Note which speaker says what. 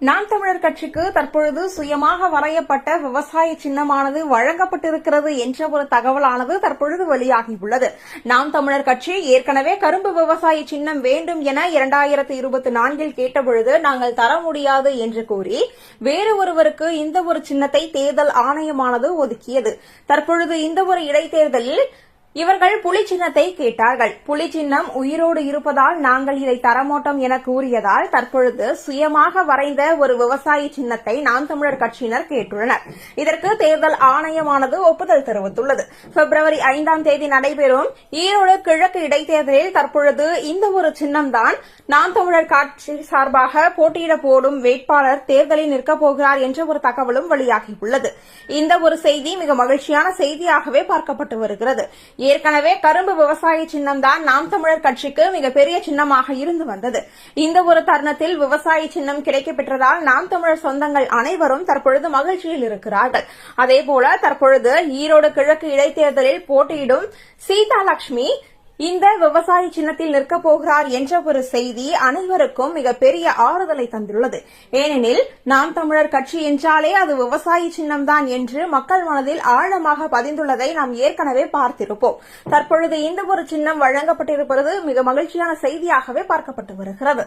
Speaker 1: நாம் தமிழர் கட்சிக்கு தற்பொழுது சுயமாக வரையப்பட்ட விவசாய சின்னமானது வழங்கப்பட்டிருக்கிறது என்ற ஒரு தகவலானது தற்பொழுது வெளியாகியுள்ளது. நாம் தமிழர் கட்சி ஏற்கனவே கரும்பு விவசாய சின்னம் வேண்டும் என இரண்டாயிரத்து இருபத்தி நான்கில் கேட்டபொழுது நாங்கள் தர முடியாது என்று கூறி வேறு ஒருவருக்கு இந்த ஒரு சின்னத்தை தேர்தல் ஆணையமானது ஒதுக்கியது. தற்பொழுது இந்த ஒரு இடைத்தேர்தலில் இவர்கள் புலி சின்னத்தை கேட்டார்கள். புலி சின்னம் உயிரோடு இருப்பதால் நாங்கள் இதை தரமாட்டோம் என கூறியதால் தற்பொழுது சுயமாக வரைந்த ஒரு விவசாய சின்னத்தை நாம் தமிழர் கட்சியினர் கேட்டுள்ளனர். இதற்கு தேர்தல் ஆணையமானது ஒப்புதல் தெரிவித்துள்ளது. பிப்ரவரி ஐந்தாம் தேதி நடைபெறும் ஈரோடு கிழக்கு இடைத்தேர்தலில் தற்பொழுது இந்த ஒரு சின்னம்தான் நாம் தமிழர் கட்சி சார்பாக போட்டியிட போடும் வேட்பாளர் தேர்தலில் நிற்கப் போகிறார் என்ற ஒரு தகவலும் வெளியாகியுள்ளது. இந்த ஒரு செய்தி மிக மகிழ்ச்சியான செய்தியாகவே பார்க்கப்பட்டு வருகிறது. ஏற்கனவே கரும்பு விவசாய சின்னம்தான் நாம் தமிழர் கட்சிக்கு மிகப்பெரிய சின்னமாக இருந்து வந்தது. இந்த ஒரு தருணத்தில் விவசாய சின்னம் கிடைக்கப்பெற்றதால் நாம் தமிழர் சொந்தங்கள் அனைவரும் தற்பொழுது மகிழ்ச்சியில் இருக்கிறார்கள். அதேபோல தற்பொழுது ஈரோடு கிழக்கு இடைத்தேர்தலில் போட்டியிடும் சீதாலட்சுமி இந்த விவசாய சின்னத்தில் நிற்கப் போகிறார் என்ற ஒரு செய்தி அனைவருக்கும் மிகப்பெரிய ஆறுதலை தந்துள்ளது. ஏனெனில் நாம் தமிழர் கட்சி என்றாலே அது விவசாய சின்னம்தான் என்று மக்கள் மனதில் ஆழமாக பதிந்துள்ளதை நாம் ஏற்கனவே பார்த்திருப்போம். தற்பொழுது இந்த ஒரு சின்னம் வழங்கப்பட்டிருப்பது மிக மகிழ்ச்சியான செய்தியாகவே பார்க்கப்பட்டு வருகிறது.